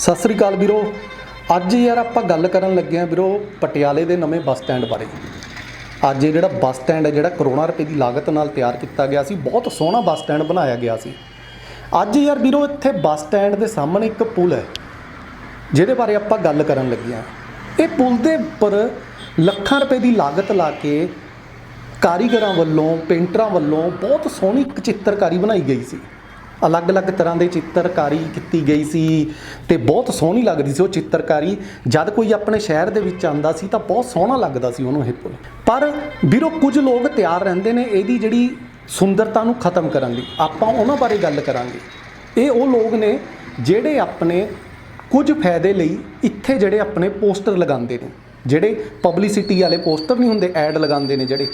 ਸਤਿ ਸ੍ਰੀ ਅਕਾਲ ਵੀਰੋ। ਅੱਜ ਯਾਰ ਆਪਾਂ ਗੱਲ ਕਰਨ ਲੱਗੇ ਆਂ ਵੀਰੋ ਪਟਿਆਲੇ ਦੇ ਨਵੇਂ ਬੱਸ ਸਟੈਂਡ ਬਾਰੇ। ਅੱਜ ਇਹ ਜਿਹੜਾ ਬੱਸ ਸਟੈਂਡ ਹੈ, ਜਿਹੜਾ ਕਰੋੜਾਂ ਰੁਪਏ ਦੀ ਲਾਗਤ ਨਾਲ ਤਿਆਰ ਕੀਤਾ ਗਿਆ ਸੀ, ਬਹੁਤ ਸੋਹਣਾ ਬੱਸ ਸਟੈਂਡ ਬਣਾਇਆ ਗਿਆ ਸੀ। ਅੱਜ ਯਾਰ ਵੀਰੋ ਇੱਥੇ ਬੱਸ ਸਟੈਂਡ ਦੇ ਸਾਹਮਣੇ ਇੱਕ ਪੁਲ ਹੈ, ਜਿਹਦੇ ਬਾਰੇ ਆਪਾਂ ਗੱਲ ਕਰਨ ਲੱਗੇ ਆਂ ਇਹ ਪੁਲ ਦੇ ਉੱਪਰ ਲੱਖਾਂ ਰੁਪਏ ਦੀ ਲਾਗਤ ਲਾ ਕੇ ਕਾਰੀਗਰਾਂ ਵੱਲੋਂ, ਪੇਂਟਰਾਂ ਵੱਲੋਂ ਬਹੁਤ ਸੋਹਣੀ ਇੱਕ ਚਿੱਤਰਕਾਰੀ ਬਣਾਈ ਗਈ ਸੀ। ਅਲੱਗ-ਅਲੱਗ ਤਰ੍ਹਾਂ ਦੇ ਚਿੱਤਰਕਾਰੀ ਕੀਤੀ ਗਈ ਸੀ ਤੇ ਬਹੁਤ ਸੋਹਣੀ ਲੱਗਦੀ ਸੀ ਉਹ ਚਿੱਤਰਕਾਰੀ। ਜਦ ਕੋਈ ਆਪਣੇ ਸ਼ਹਿਰ ਦੇ ਵਿੱਚ ਆਂਦਾ ਸੀ ਤਾਂ ਬਹੁਤ ਸੋਹਣਾ ਲੱਗਦਾ ਸੀ ਉਹਨੂੰ ਇਹ ਪੁੱਲ। ਪਰ ਵੀਰੋ, ਕੁਝ ਲੋਕ ਤਿਆਰ ਰਹਿੰਦੇ ਨੇ ਇਹਦੀ ਜਿਹੜੀ ਸੁੰਦਰਤਾ ਨੂੰ ਖਤਮ ਕਰਨ ਲਈ। ਆਪਾਂ ਉਹਨਾਂ ਬਾਰੇ ਗੱਲ ਕਰਾਂਗੇ। ਇਹ ਉਹ ਲੋਕ ਨੇ ਜਿਹੜੇ ਆਪਣੇ ਕੁਝ ਫਾਇਦੇ ਲਈ ਇੱਥੇ ਜਿਹੜੇ ਆਪਣੇ ਪੋਸਟਰ ਲਗਾਉਂਦੇ ਨੇ। ਜਿਹੜੇ ਪਬਲਿਸਿਟੀ ਵਾਲੇ ਪੋਸਟਰ ਨਹੀਂ ਹੁੰਦੇ, ਐਡ ਲਗਾਉਂਦੇ ਨੇ ਜਿਹੜੇ।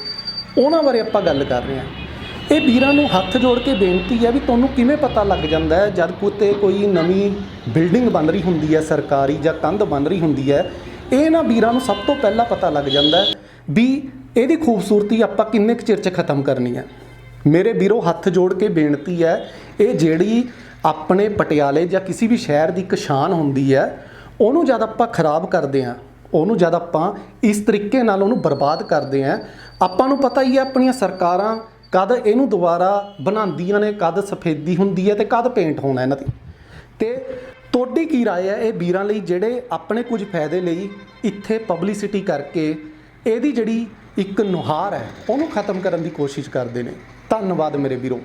ਉਹਨਾਂ ਬਾਰੇ ਆਪਾਂ ਗੱਲ ਕਰ ਰਹੇ ਹਾਂ। ਇਹ ਵੀਰਾਂ ਨੂੰ ਹੱਥ ਜੋੜ ਕੇ ਬੇਨਤੀ ਹੈ ਵੀ ਤੁਹਾਨੂੰ ਕਿਵੇਂ ਪਤਾ ਲੱਗ ਜਾਂਦਾ ਹੈ? ਜਦ ਕਿਤੇ ਕੋਈ ਨਵੀਂ ਬਿਲਡਿੰਗ ਬਣ ਰਹੀ ਹੁੰਦੀ ਹੈ, ਸਰਕਾਰੀ ਜਾਂ ਕੰਧ ਬਣ ਰਹੀ ਹੁੰਦੀ ਹੈ, ਇਹ ਨਾ ਵੀਰਾਂ ਨੂੰ ਸਭ ਤੋਂ ਪਹਿਲਾਂ ਪਤਾ ਲੱਗ ਜਾਂਦਾ ਹੈ ਵੀ ਇਹਦੀ ਖੂਬਸੂਰਤੀ ਆਪਾਂ ਕਿੰਨੇ ਕੁ ਚਿਰ 'ਚ ਖਤਮ ਕਰਨੀ ਹੈ। ਮੇਰੇ ਵੀਰੋ, ਹੱਥ ਜੋੜ ਕੇ ਬੇਨਤੀ ਹੈ, ਇਹ ਜਿਹੜੀ ਆਪਣੇ ਪਟਿਆਲੇ ਜਾਂ ਕਿਸੇ ਵੀ ਸ਼ਹਿਰ ਦੀ ਇੱਕ ਸ਼ਾਨ ਹੁੰਦੀ ਹੈ, ਉਹਨੂੰ ਜਦ ਆਪਾਂ ਖਰਾਬ ਕਰਦੇ ਹਾਂ, ਉਹਨੂੰ ਜਦ ਆਪਾਂ ਇਸ ਤਰੀਕੇ ਨਾਲ ਉਹਨੂੰ ਬਰਬਾਦ ਕਰਦੇ ਹਾਂ, ਆਪਾਂ ਨੂੰ ਪਤਾ ਹੀ ਹੈ ਆਪਣੀਆਂ ਸਰਕਾਰਾਂ ਕਦ ਇਹਨੂੰ ਦੁਬਾਰਾ ਬਣਾਉਂਦੀਆਂ ਨੇ ਕਦ ਸਫੇਦੀ ਹੁੰਦੀ ਹੈ ਤੇ ਕਦ ਪੇਂਟ ਹੋਣਾ ਇਹਨਾਂ ਦੀ ਤੇ ਤੁਹਾਡੀ ਕੀ رائے ਹੈ ਇਹ ਵੀਰਾਂ ਲਈ ਜਿਹੜੇ ਆਪਣੇ ਕੁਝ ਫਾਇਦੇ ਲਈ ਇੱਥੇ ਪਬਲਿਸਿਟੀ ਕਰਕੇ ਇਹਦੀ ਜਿਹੜੀ ਇੱਕ ਨੁਹਾਰ ਹੈ ਉਹਨੂੰ ਖਤਮ ਕਰਨ ਦੀ ਕੋਸ਼ਿਸ਼ ਕਰਦੇ ਨੇ ਧੰਨਵਾਦ ਮੇਰੇ ਵੀਰੋ